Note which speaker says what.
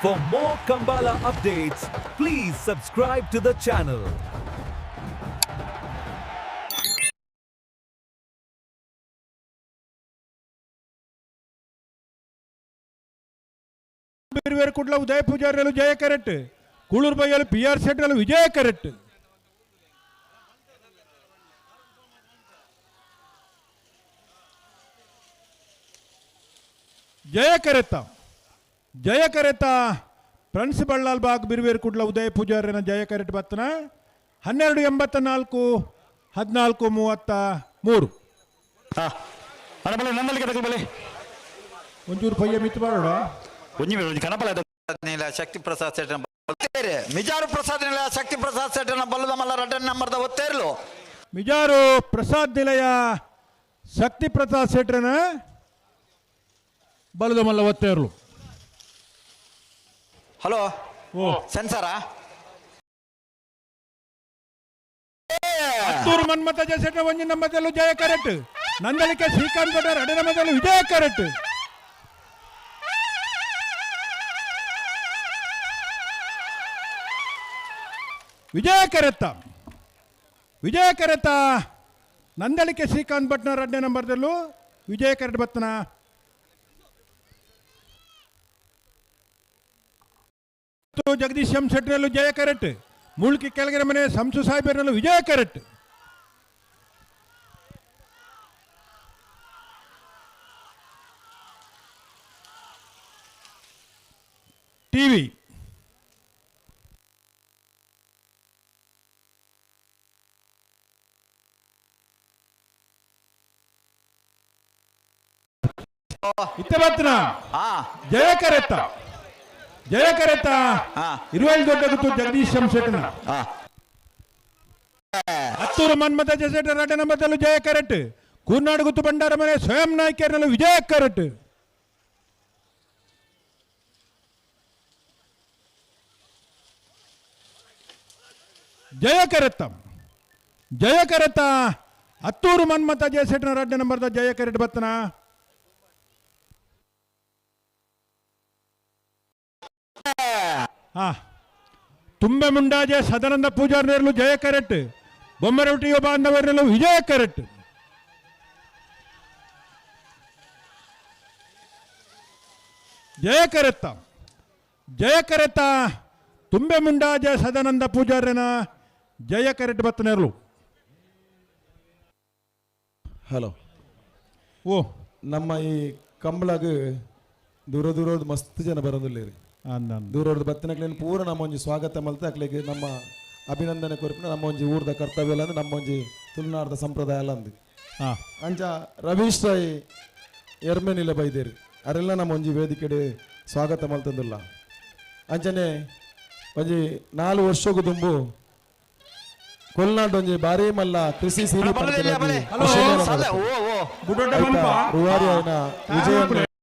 Speaker 1: For more Kambala updates, please subscribe to the channel.
Speaker 2: ಬೇರೆ ಕುಡ್ಲ ಉದಯ ಪೂಜಾರಿಯಲು ಜಯ correct Kuloor ಬೈಯಲು P R ಶೆಟ್ಟರಲು ವಿಜಯ correct ಜಯ ಕರೆತ್ತ ಜಯ ಕರೆತ. ಫ್ರೆಂಡ್ಸ್ ಬಳ್ಳಾಲ್ ಬಾಗ್ ಬಿರುವೇರು ಕುಡ್ಲ ಉದಯ ಪೂಜಾರಿನ ಜಯ ಕರೆಟ್ ಬತ್ತನ ಹನ್ನೆರಡು ಎಂಬತ್ತ ನಾಲ್ಕು ಹದಿನಾಲ್ಕು ಮೂವತ್ತ ಮೂರು. ಒಂಚೂರು ಪಯ್ಯ ಮಿತ್ ಮಾಡೋಣ.
Speaker 3: ನೀಲ ಶಕ್ತಿ ಪ್ರಸಾದ್ ಸೆಟ್ ಮಿಜಾರು ಪ್ರಸಾದ್ ನಿಲಯ ಶಕ್ತಿ ಪ್ರಸಾದ್ ಸೆಟ್ ಬಲ್ಲದ ಮಲ್ಲ ರಟನ್ ನಂಬರ್ದ ಒತ್ತೇರ್ಲು.
Speaker 2: ಮಿಜಾರು ಪ್ರಸಾದ್ ನಿಲಯ ಶಕ್ತಿ ಪ್ರಸಾದ್ ಸೆಟ್ರನ ಬಲದ ಮಲ್ಲ ಒತ್ತೇರ್ಲು.
Speaker 3: ಹಲೋ.
Speaker 2: ಓ.
Speaker 3: ಸೆನ್ಸರಾ?
Speaker 2: ಹತ್ತೂರು ಮನ್ಮತ ಜಸೆಟ ಒಂಜಿ ನಮ್ಮದಲ್ಲೂ ಜಯ ಕರೆಕ್ಟ್. ನಂದಳಿಕೆ ಶ್ರೀಕಾಂತ್ ಭಟ್ಟರ್ ಅಡೆ ನಮ್ಮದಲ್ಲೂ ವಿಜಯ ಕರೆಟ್ ವಿಜಯ ಕರೆತ್ತ. ವಿಜಯ ಕರೆತ್ತ. ನಂದಳಿಕೆ ಶ್ರೀಕಾಂತ್ ಭಟ್ನರ್ ಅಡ್ಡೆ ನಂಬರ್ದಲ್ಲೂ ವಿಜಯ ಕರೆಟ್ ಬತ್ತನ? ಜಗದೀಶ್ ಎಂ ಶೆಟ್ಟಿನಲ್ಲೂ ಜಯ ಕರೆಕ್ಟ್ ಮುಳ್ಕಿ ಕೆಳಗಿನ ಮನೆ ಸಂಸು ಸಾಹೇಬರಲ್ಲೂ ವಿಜಯ ಕರೆಕ್ಟ್ ಟಿವಿ ಇತ್ತ ಬತ್ತನ
Speaker 3: ಹಾ
Speaker 2: ಜಯ ಕರೆತ್ತ ಜಯ ಕರೆತ್ತ
Speaker 3: ಹಾ.
Speaker 2: ಇರುವಲ್ ದೊಡ್ಡ ಗುತ್ತು ಜಗದೀಶ್ ಎಂ ಶೆಟ್ಟನ
Speaker 3: ಹಾ
Speaker 2: ಹತ್ತೂರು ಮನ್ಮಥ ಜಸೆಟ ರಟನ ಬದಲು ಜಯ ಕರೆಟ್ ಕೂರ್ನಾಡು ಗುತ್ತು ಬಂಡಾರ ಮನೆ ಸ್ವಯಂ ನಾಯ್ಕರ್ನಲ್ಲೂ ವಿಜಯ ಕರೆಟ್ ಜಯ ಕರೆತ್ತ ಜಯ ಕರೆತ್ತ ಹತ್ತೂರು ಮನ್ಮಥ ಜಯಸೆಟ್ನ ರಡ್ಡ ನಂಬರ್ದ ತುಂಬೆ ಮುಂಡಾಜೆ ಸದಾನಂದ ಪೂಜಾರ್ನಿರಲು ಜಯ ಕರೆಕ್ಟ್ ಬೊಮ್ಮರೊಟ್ಟಿಯ ಬಾಂಧವರಲ್ಲೂ ವಿಜಯ ಕರೆಟ್ ಜಯ ಕರೆತ್ತ. ಜಯ ಕರೆತ್ತ. ತುಂಬೆ ಮುಂಡಾಜ ಸದಾನಂದ ಪೂಜಾರ್ಯನ ಜಯ ಕರೆಟ್ ಬತ್ತನೇರ್ಲು
Speaker 4: ಹಲೋ.
Speaker 2: ಓ.
Speaker 4: ನಮ್ಮ ಈ ಕಂಬಳಗ ದೂರ ದೂರದ ಮಸ್ತ್ ಜನ ಬರೋದಿಲ್ಲ ರೀ.
Speaker 2: ಅಂದ
Speaker 4: ದೂರದ ಬತ್ತಿನಕ್ಲೇನು ಪೂರ ನಮ್ಮ ಒಂಜಿ ಸ್ವಾಗತ ಮಲ್ತ ಅಕ್ಲಿಗೆ ನಮ್ಮ ಅಭಿನಂದನೆ ಕೊರಪಿನ ನಮ್ಮ ಒಂಜಿ ಊರ್ದ ಕರ್ತವ್ಯ ಅಲ್ಲ ನಮ್ಮ ಒಂಜಿ ತುಳುನಾಡದ ಸಂಪ್ರದಾಯ ಅಲ್ಲ ಅಂದು
Speaker 2: ಹಾ.
Speaker 4: ಅಂಚ ರವೀಶ್ ರಾಯ್ ಎರ್ಮೆನಿಲ ಬೈದೇರಿ. ಅರೆಲ್ಲ ನಮ್ಮ ಒಂಜಿ ವೇದಿಕೆಡೆ ಸ್ವಾಗತ ಮಲ್ತಂದಿಲ್ಲ. ಅಂಚನೆ ಒಂಜಿ ನಾಲ್ಕು ವರ್ಷಕ್ಕೂ ತುಂಬು ಕೊಲ್ನಾಡ್ ಒಂಜಿ ಬಾರಿ? ಮಲ್ಲ ಕೃಷಿ ಸೀರಿ ರುವಾರಿ ಆಯ್ನ ವಿಜಯ